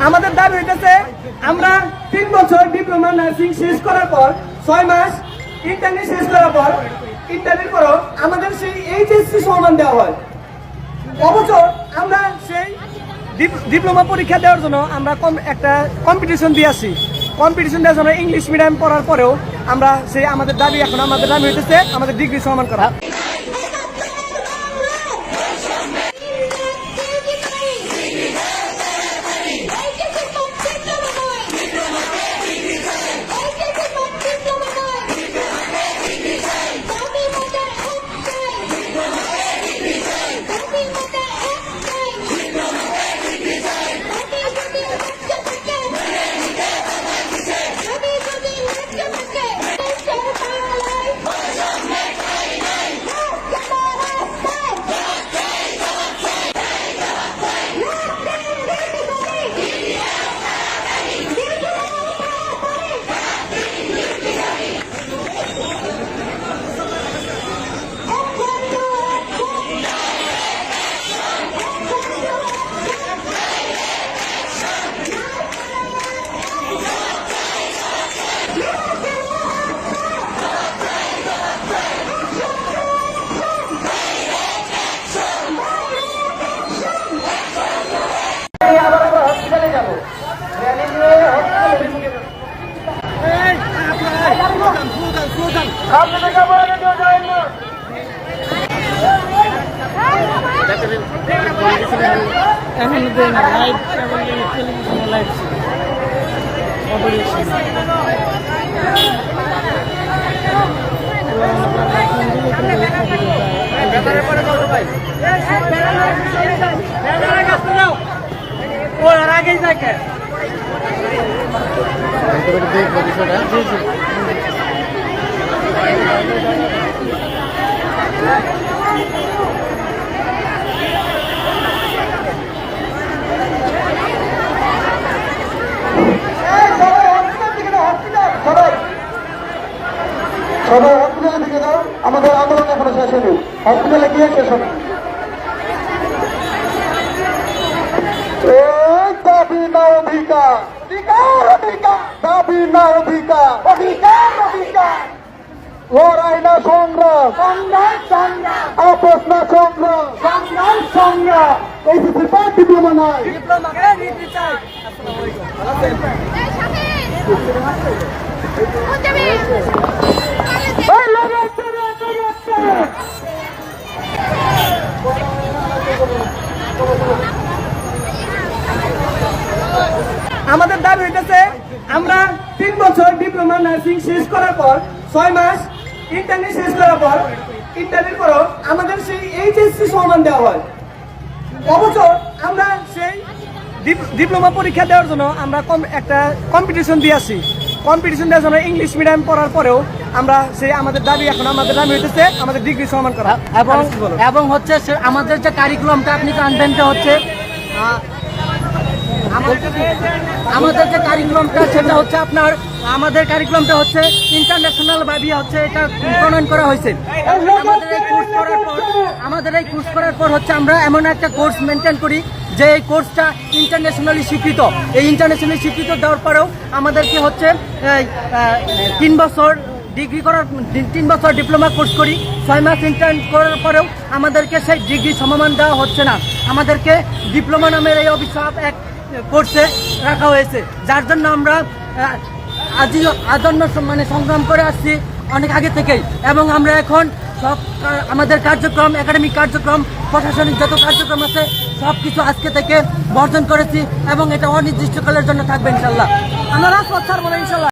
আমাদের দাবি হইতেছে, আমরা তিন বছর ডিপ্লোমা নার্সিং শেষ করার পর, ছয় মাস ইন্টারনি শেষ করার পর ইন্টারভিউ পরও আমাদের সেই এইচএসসি সমান দেওয়া হয়। অবসর আমরা সেই ডিপ- ডিপ্লোমা পরীক্ষা দেওয়ার জন্য আমরা কম- একটা কম্পিটিশন দিয়ে আসি। কম্পিটিশন দেওয়ার জন্য ইংলিশ মিডিয়াম পড়ার পরেও আমরা সেই আমাদের দাবি এখন আমাদের দাবি হইতেছে, আমাদের ডিগ্রি সমান করা। এখন লাইভ টেলিভিশনে লাইভ ওর আগেই থাকে সবাই হসপিটালের দিকে যাও আমাদের আন্দোলন এখনও শেষ হয়নি হসপিটালে গিয়ে শেষ হবে দাবি না অধিকার। দাবি না লড়াই না সংগ্রাম। সংগ্রাম সংগ্রাম। আপোষ না সংগ্রাম। সংগ্রাম সংগ্রাম। এই সিসি পার্ট ডিপ্লোমা নাই। ডিপ্লোমাকে নিতে চাই এই লড়াই করে করে আমাদের দাবি হইতেছে আমরা তিন বছর ডিপ্লোমা নার্সিং শেষ করার পর ছয় মাস ইন্টারনি শেষ করার পর ইন্টারভিউ পরও আমাদের সেই এইচএসসি সমান দেওয়া হয়। অবসর আমরা সেই ডিপ্লোমা পরীক্ষা দেওয়ার জন্য আমরা কম- একটা কম্পিটিশন দিয়ে আসি। কম্পিটিশন দেওয়ার জন্য ইংলিশ মিডিয়াম পড়ার পরেও আমরা সেই আমাদের দাবি এখন আমাদের দাবি হইতেছে আমাদের ডিগ্রি সমান করা। এবং? এবং হচ্ছে আমাদের যে কারিকুলামটা আপনি জানবেনটা হচ্ছে আমাদের- আমাদের যে কারিকুলামটা সেটা হচ্ছে আপনার আমাদের কারিকুলামটা হচ্ছে ইন্টারন্যাশনাল ভাবে হচ্ছে এটা প্রণয়ন করা হয়েছে। আমাদের এই কোর্স করার পর, আমাদের এই কোর্স করার পর হচ্ছে আমরা এমন একটা কোর্স মেনটেন করি যে এই কোর্সটা ইন্টারন্যাশনালি স্বীকৃত। এই ইন্টারন্যাশনালি স্বীকৃত দেওয়ার পরেও আমাদেরকে হচ্ছে তিন বছর ডিগ্রি করার, তিন- বছর ডিপ্লোমা কোর্স করি। ছয় মাস ইন্টার্ন করার পরেও আমাদেরকে সেই ডিগ্রি সমমান দেওয়া হচ্ছে না। আমাদেরকে ডিপ্লোমা নামের এই অভিশাপ এক কোর্সে রাখা হয়েছে। যার জন্য আমরা আজই আদন্য মানে সংগ্রাম করে আসছি অনেক আগে থেকেই। এবং আমরা এখন সব আমাদের কার্যক্রম, একাডেমিক কার্যক্রম, প্রশাসনিক যত কার্যক্রম আছে সব কিছু আজকে থেকে বর্জন করেছি এবং এটা অনির্দিষ্টকালের জন্য থাকবে ইনশাল্লাহ। আমরা ইনশাল্লাহ।